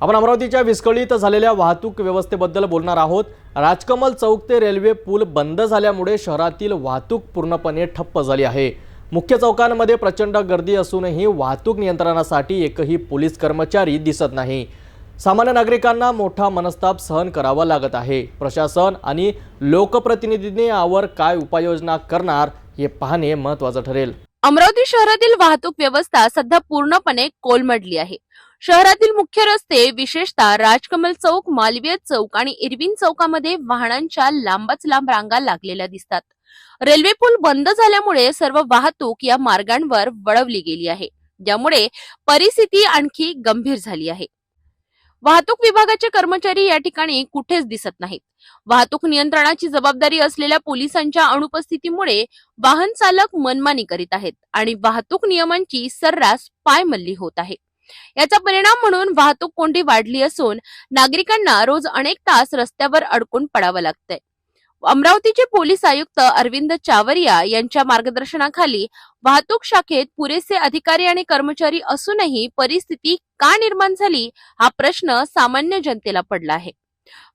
आपण अमरावतीच्या विस्कळीत झालेल्या वाहतूक व्यवस्थेबद्दल बोलणार आहोत. राजकमल चौक ते रेल्वे पूल बंद झाल्यामुळे शहरातील वाहतूक पूर्णपणे ठप्प झाली आहे. मुख्य चौकांमध्ये प्रचंड गर्दी असूनही वाहतूक नियंत्रणासाठी एकही पोलीस कर्मचारी दिसत नाही. सामान्य नागरिकांना मोठा मनस्ताप सहन करावा लागत आहे. प्रशासन आणि लोकप्रतिनिधींनी यावर काय उपाययोजना करणार हे पाहणे महत्त्वाचं ठरेल. अमरावती शहरातील वाहतूक व्यवस्था सध्या पूर्णपणे कोलमडली आहे. शहरातील मुख्य रस्ते विशेषतः राजकमल चौक मालवीय चौक आणि इरविन चौकामध्ये वाहनांच्या लांबच लांब रांगा लागलेल्या दिसतात. रेल्वे पूल बंद झाल्यामुळे सर्व वाहतूक या मार्गांवर वळवली गेली आहे. ज्यामुळे परिस्थिती आणखी गंभीर झाली आहे. वाहतूक विभागाचे कर्मचारी या ठिकाणी कुठेच दिसत नाहीत. वाहतूक नियंत्रणाची जबाबदारी असलेल्या पोलिसांच्या अनुपस्थितीमुळे वाहन चालक मनमानी करीत आहेत आणि वाहतूक नियमांची सर्रास पायमल्ली होत आहे. याचा परिणाम म्हणून वाहतूक कोंडी वाढली असून नागरिकांना रोज अनेक तास रस्त्यावर अडकून पडावं लागतंय. अमरावतीचे पोलीस आयुक्त अरविंद चावरिया यांच्या मार्गदर्शनाखाली वाहतूक शाखेत पुरेसे अधिकारी आणि कर्मचारी असूनही परिस्थिती का निर्माण झाली हा प्रश्न सामान्य जनतेला पडला आहे.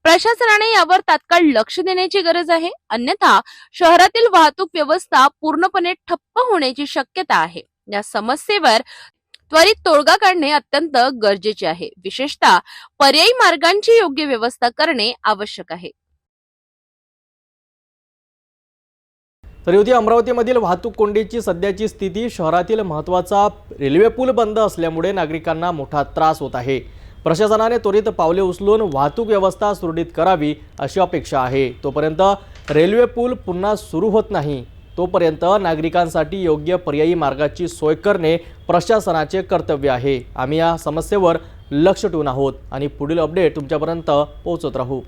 प्रशासनाने यावर तात्काळ लक्ष देण्याची गरज आहे अन्यथा शहरातील वाहतूक व्यवस्था पूर्णपणे ठप्प होण्याची शक्यता आहे. या समस्येवर त्वरित तोडगा काढणे अत्यंत गरजेचे आहे. विशेषतः पर्यायी मार्गांची योग्य व्यवस्था करणे आवश्यक आहे. तर होती अमरावतीमधील वाहतूक कोंडीची सध्याची स्थिती शहरातील महत्त्वाचा रेल्वे पूल बंद असल्यामुळे नागरिकांना मोठा त्रास होत आहे. प्रशासनाने त्वरित पावले उचलून वाहतूक व्यवस्था सुरळीत करावी अशी अपेक्षा आहे. तोपर्यंत रेल्वे पूल पुन्हा सुरू होत नाही. तोपर्यंत नागरिकांसाठी योग्य पर्यायी मार्गाची सोय करणे प्रशासनाचे कर्तव्य आहे. आम्ही या समस्येवर लक्ष ठेवून आहोत आणि पुढील अपडेट तुमच्यापर्यंत पोहोचत राहू.